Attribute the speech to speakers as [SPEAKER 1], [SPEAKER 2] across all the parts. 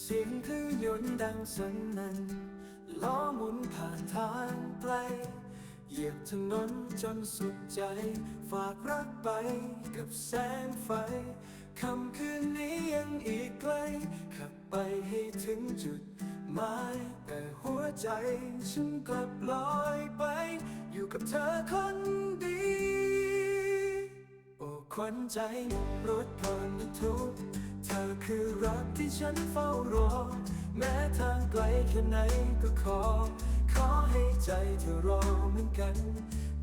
[SPEAKER 1] เสียงเครื่องยนต์ดังสนั่นล้อหมุนผ่านทางไกลเหยียบถนนจนสุดใจ ฝากรักไปกับแสงไฟคำคืนนี้ยังอีกไกล ขับไปให้ถึงจุดหมายแต่หัวใจฉันกลับลอยไป อยู่กับเธอคนดี โอ้ควันใจรถผ่าน คือรักที่ฉันเฝ้ารอ แม้ทางไกลแค่ไหนก็ขอ ขอให้ใจเธอรอเหมือนกัน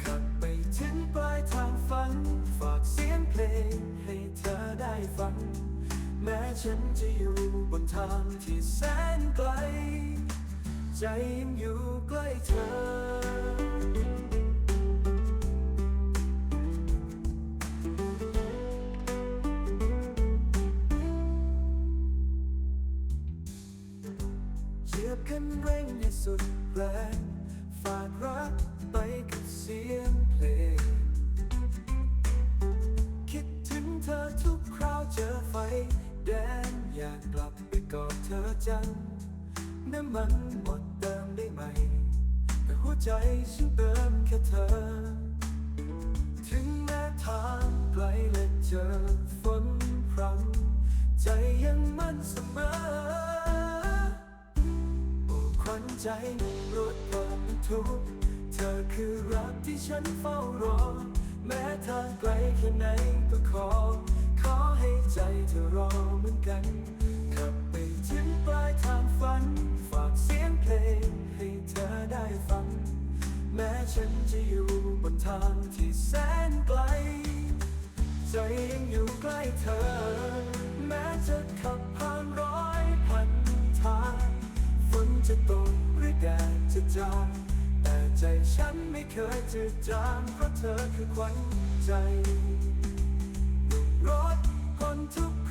[SPEAKER 1] ขับไปถึงปลายทางฝัน ฝากเสียงเพลงให้เธอได้ฟัง แม้ฉันจะอยู่บนทางที่แสนไกล ใจยังอยู่ใกล้เธอ บคันเร่งให้สุดแรงฝากรักไปกับเสียงเพลง คิดถึงเธอทุกคราวเจอไฟ แดงอยากกลับไปกอดเธอจังน้ำมันหมดเติมได้ไหม แต่หัวใจฉันเติมแค่เธอ ถึงแม้ทางไกลและเจอฝนพรำใจยังมั่นเสมอ ฝันใจรถบรรทุกเธอคือรักที่ฉันเฝ้ารอ แม้ทางไกลแค่ไหนก็ขอ ขอให้ใจเธอรอเหมือนกัน ขับไปถึงปลายทางฝัน ฝากเสียงเพลงให้เธอได้ฟัง แม้ฉันจะอยู่บนทางที่แสนไกล ใจยังอยู่ใกล้เธอ แม้จะขับผ่านร้อน ใจฉันไม่เคยจืดจางเพราะเธอคือขวัญใจรถคนทุกคน